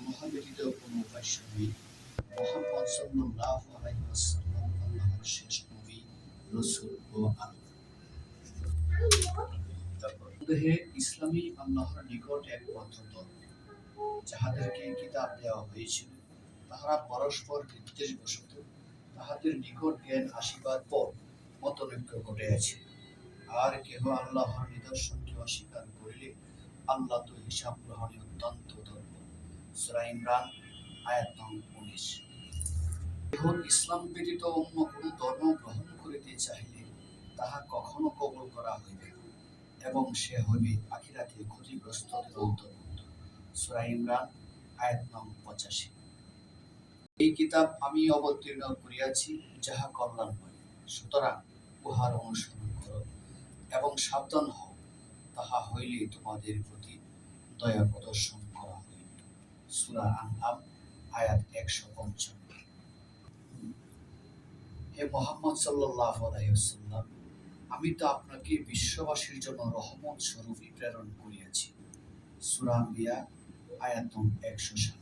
আল্লাহ ব্যতীত উপাস্য নেই শেষ নবী ও দেহে ইসলামী আল্লাহর নিকট ধর্ম যাহাদেরকে কিতাব দেওয়া হয়েছিল, তাহারা পরস্পর নির্দেশবশত তাহাদের নিকট জ্ঞান আসিবার পর মতনৈক্য ঘটিয়াছে আর কেহ আল্লাহর নিদর্শনকে অস্বীকার করিলে আল্লাহ তো হিসাব গ্রহণে অত্যন্ত সুরা ইমরান, আয়াত উনিশ। ইসলাম ব্যতীত অন্য কোন ধর্ম গ্রহণ করিতে চাহিলে তাহা কখনো কবল করা হইবে না, এবং সে হইবে আখিরাতে অন্তর্ভুক্ত সুরা ইমরান, আয়াত নং পঁচাশি। এই কিতাব আমি অবতীর্ণ করিয়াছি যাহা কল্যাণময় সুতরাং উহার অনুসরণ করো এবং সাবধান হও, তাহা হইলে তোমাদের প্রতি দয়া প্রদর্শন সুরা আনআম আয়াত একশো পঞ্চান্ন। হে মোহাম্মদ সাল্লাল্লাহু আলাইহি ওয়াসাল্লাম, আমি তো আপনাকে বিশ্ববাসীর জন্য রহমত স্বরূপই প্রেরণ করিয়াছি। সূরা আম্বিয়া আয়াত একশো সাত।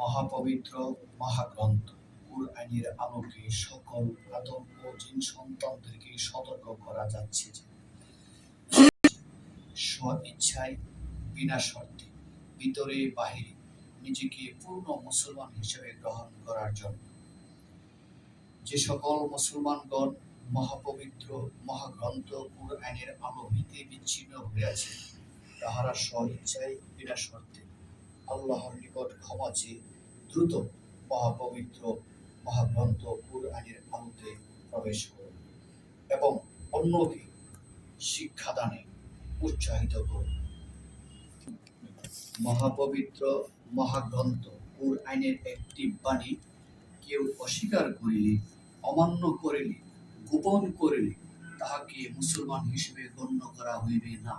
মহাপবিত্র, মহাগ্রন্থ, কুরআনের আলোকে সকল আদম ও জিন সন্তানদেরকে সতর্ক করা যাচ্ছে যে স্ব ইচ্ছায় বিনা শর্তে ভিতরে বাহিরে নিজেকে পূর্ণ মুসলমান হিসেবে গ্রহণ করার জন্য। যে সকল মুসলমানগণ মহাপবিত্র মহাগ্রন্থ কুরআনের আলো হইতে বিচ্ছিন্ন হইয়াছে তাহারা স্ব ইচ্ছায় বিনা শর্তে আল্লাহর নিকট ক্ষমা চেয়ে দ্রুত মহাপবিত্র মহাগ্রন্থ কুরআনের আলোতে প্রবেশ করুন এবং অন্যকে শিক্ষাদানে উৎসাহিত করুন। মহাপবিত্র মহাগ্রন্থ। কুরআনের একটি বাণী, কেউ অস্বীকার করিলে, অমান্য করিলে, গোপন করিলে, তাহাকে মুসলমান হিসেবে গণ্য করা হইবে না।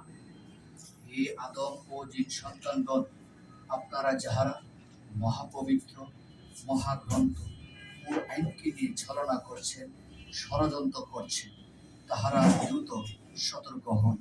হে আদম ও জিন সন্তানগণ, আপনারা যাহারা মহাপবিত্র মহাগ্রন্থ ও আইনকে নিয়ে ছলনা করছেন, ষড়যন্ত্র করছেন, তাহারা দ্রুত সতর্ক হন।